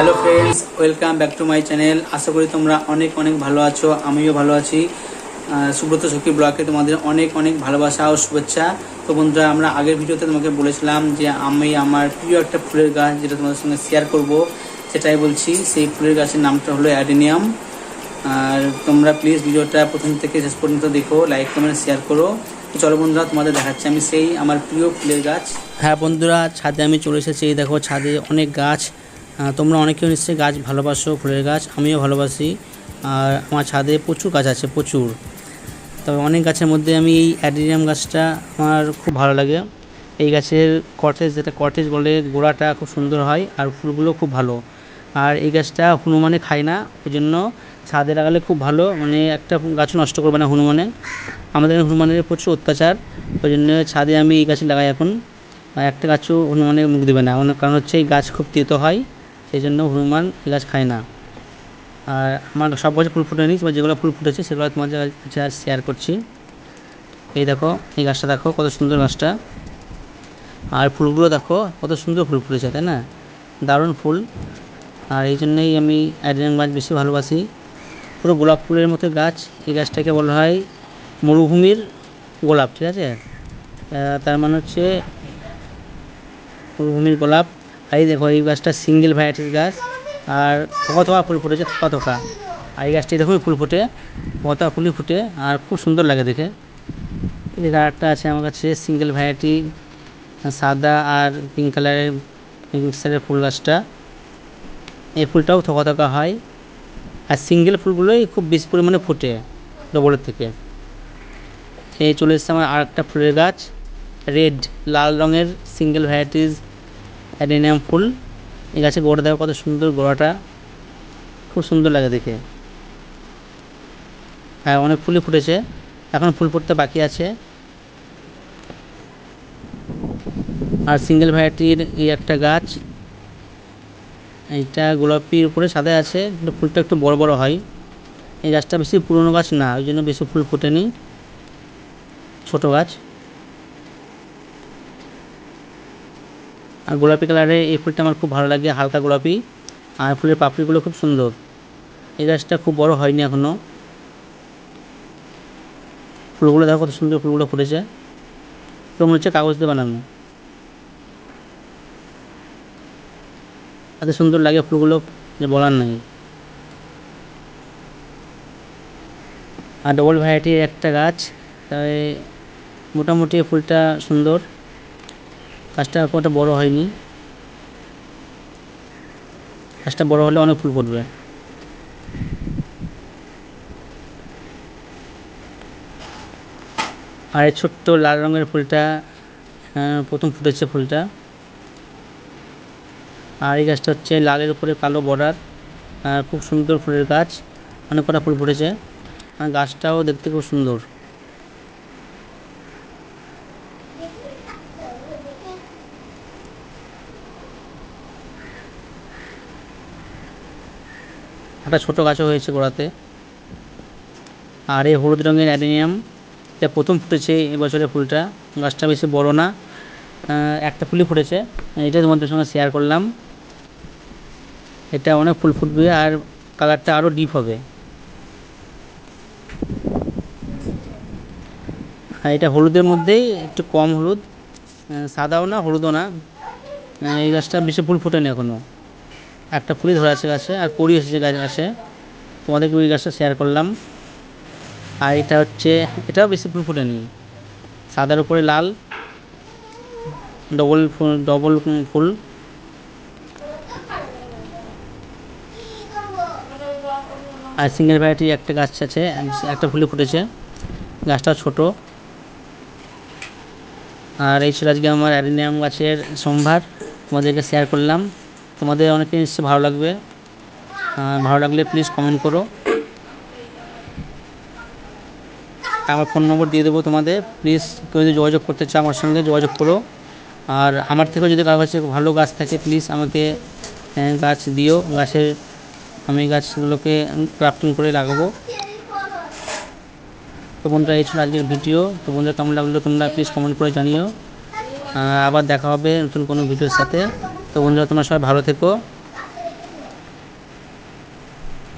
Hello friends welcome back to my channel আশা করি তোমরা অনেক অনেক ভালো আছো, আমিও ভালো আছি। সুব্রত সখী ব্লকে তোমাদের অনেক অনেক ভালোবাসা ও শুভেচ্ছা। তো বন্ধুরা, আমরা আগের ভিডিওতে তোমাকে বলেছিলাম যে আমি আমার প্রিয় একটা ফুলের গাছ যেটা তোমাদের সঙ্গে শেয়ার করব, সেটাই বলছি। সেই ফুলের গাছের নামটা হলো অ্যাডেনিয়াম। আর তোমরা প্লিজ ভিডিওটা প্রথম থেকে শেষ পর্যন্ত দেখো লাইক কমেন্ট শেয়ার করো। চলো বন্ধুরা, তোমাদের দেখাচ্ছি আমি সেই আমার প্রিয় ফুলের গাছ। হ্যাঁ বন্ধুরা, ছাদে আমি চলে এসেছি। দেখো, ছাদে অনেক গাছ। তোমরা অনেকেও নিশ্চয়ই গাছ ভালোবাসো, ফুলের গাছ, আমিও ভালোবাসি। আর আমার ছাদে প্রচুর গাছ আছে, প্রচুর। তবে অনেক গাছের মধ্যে আমি এই অ্যাডেনিয়াম গাছটা আমার খুব ভালো লাগে। এই গাছের কটেজ যেটা কটেজ বলে, গোড়াটা খুব সুন্দর হয় আর ফুলগুলো খুব ভালো। আর এই গাছটা হনুমানে খায় না ওই জন্য ছাদে লাগালে খুব ভালো মানে একটা গাছও নষ্ট করবে না হনুমানে। আমাদের হনুমানের প্রচুর অত্যাচার ওই জন্য ছাদে আমি এই গাছ লাগাই এখন। একটা গাছও হনুমানের মুখ দেবে না কারণ হচ্ছে এই গাছ খুব তেতো হয়। সেই জন্য হনুমান গাছ খায় না। আর আমার সব গাছে ফুল ফুটেনি তবে যেগুলো ফুল ফুটেছে সেগুলো তোমাদের কাছে শেয়ার করছি। এই দেখো, এই গাছটা দেখো, কত সুন্দর গাছটা। আর ফুলগুলো দেখো, কত সুন্দর ফুল ফুটেছে, তাই না? দারুণ ফুল। আর এই জন্যই আমি অ্যাডেনিয়াম গাছ বেশি ভালোবাসি। পুরো গোলাপ ফুলের মতো গাছ। এই গাছটাকে বলা হয় মরুভূমির গোলাপ, ঠিক আছে? তার মানে হচ্ছে মরুভূমির গোলাপ। এই দেখো, এই গাছটা সিঙ্গেল ভ্যারাইটির গাছ। আর থোকা ফুল ফুটেছে থোকা আর এই গাছটি দেখো, ফুল ফুটে থোকা ফুলই ফুটে, আর খুব সুন্দর লাগে দেখে। এই একটা আছে আমার কাছে সিঙ্গেল ভ্যারাইটি সাদা আর পিঙ্ক কালারের মিক্সারের ফুল গাছটা। এই ফুলটাও থোকা থোকা হয়। আর সিঙ্গেল ফুলগুলোই খুব বেশি পরিমাণে ফোটে ডবলের থেকে। এই চলে এসছে আমার আর একটা ফুলের গাছ রেড লাল রঙের সিঙ্গেল ভ্যারাইটিস অ্যাডেনিয়াম ফুল। এই গাছে গোড়া দেওয়া কত সুন্দর গোড়াটা। খুব সুন্দর লাগে দেখে। হ্যাঁ অনেক ফুলই ফুটেছে। এখন ফুল ফুটতে বাকি আছে। আর সিঙ্গেল ভ্যারাইটির এই একটা গাছ। এইটা গোলাপির উপরে সাদা আছে, কিন্তু ফুলটা একটু বড় বড় হয়। এই গাছটা বেশি পুরনো গাছ না, ওই জন্য বেশি ফুল ফোটেনি। ছোটো গাছ। আর গোলাপি কালারের এই ফুলটা আমার খুব ভালো লাগে, হালকা গোলাপি। আর ফুলের পাপড়িগুলো খুব সুন্দর। এই গাছটা খুব বড় হয়নি এখনও ফুলগুলো দেখো কত সুন্দর ফুলগুলো ফুটেছে। তো মনে হচ্ছে কাগজ দিয়ে বানানো। এত সুন্দর লাগে ফুলগুলো, যে বলার নাই। আর ডবল ভ্যারাইটির একটা গাছ, তাই মোটামুটি ফুলটা সুন্দর। গাছটা একটা বড়ো হয়নি? গাছটা বড়ো হলে অনেক ফুল ফুটবে। আর এই ছোট্ট লাল রঙের ফুলটা প্রথম ফুটেছে ফুলটা। আর এই গাছটা হচ্ছে লালের উপরে কালো বর্ডার। খুব সুন্দর ফুলের গাছ, অনেক কটা ফুল ফুটেছে। গাছটাও দেখতে খুব সুন্দর। একটা ছোটো গাছও হয়েছে গোড়াতে। আর এই হলুদ রঙের অ্যাডেনিয়াম এটা প্রথম ফুটেছে এবছরের ফুলটা, গাছটা বেশি বড় না একটা ফুলই ফুটেছে। এটা তোমাদের সঙ্গে শেয়ার করলাম। এটা অনেক ফুল ফুটবে আর কালারটা আরও ডিপ হবে। আর এটা হলুদের মধ্যেই একটু কম হলুদ সাদাও না, হলুদও না। এই গাছটা বেশি ফুল ফোটেনি এখনও একটা ফুলই ধরে আছে গাছে, আর কড়ি এসেছে গাছ তোমাদেরকে ওই গাছটা শেয়ার করলাম। আর এটা হচ্ছে, এটাও বেশি ফুল ফোটেনি। সাদার উপরে লাল ডবল ফুল ডবল ফুল। আর সিঙ্গেল ভ্যারাইটি একটা গাছ আছে, একটা ফুলে ফুটেছে। গাছটা ছোট। আর এই ছিল আজকে আমার অ্যারিনিয়াম গাছের সম্ভার। তোমাদেরকে শেয়ার করলাম। তোমাদের অনেকে নিশ্চয়ই ভালো লাগবে। ভালো লাগলে প্লিজ কমেন্ট করো। আমার ফোন নম্বর দিয়ে দেবো তোমাদের। প্লিজ কেউ যদি যোগাযোগ করতে চাও আমার সঙ্গে যোগাযোগ করো। আর আমার থেকেও যদি কারও কাছে ভালো গাছ থাকে প্লিজ আমাকে গাছ দিও। গাছের আমি গাছগুলোকে ক্রাফটিং করে লাগাবো। তো বন্ধুরা, এই ছিল আজকের ভিডিও তো বন্ধুরা, কেমন লাগল তোমরা প্লিজ কমেন্ট করে জানিও। আবার দেখা হবে নতুন কোনো ভিডিওর সাথে। তো বন্ধুরা তোমরা সবাই ভালো থেকো।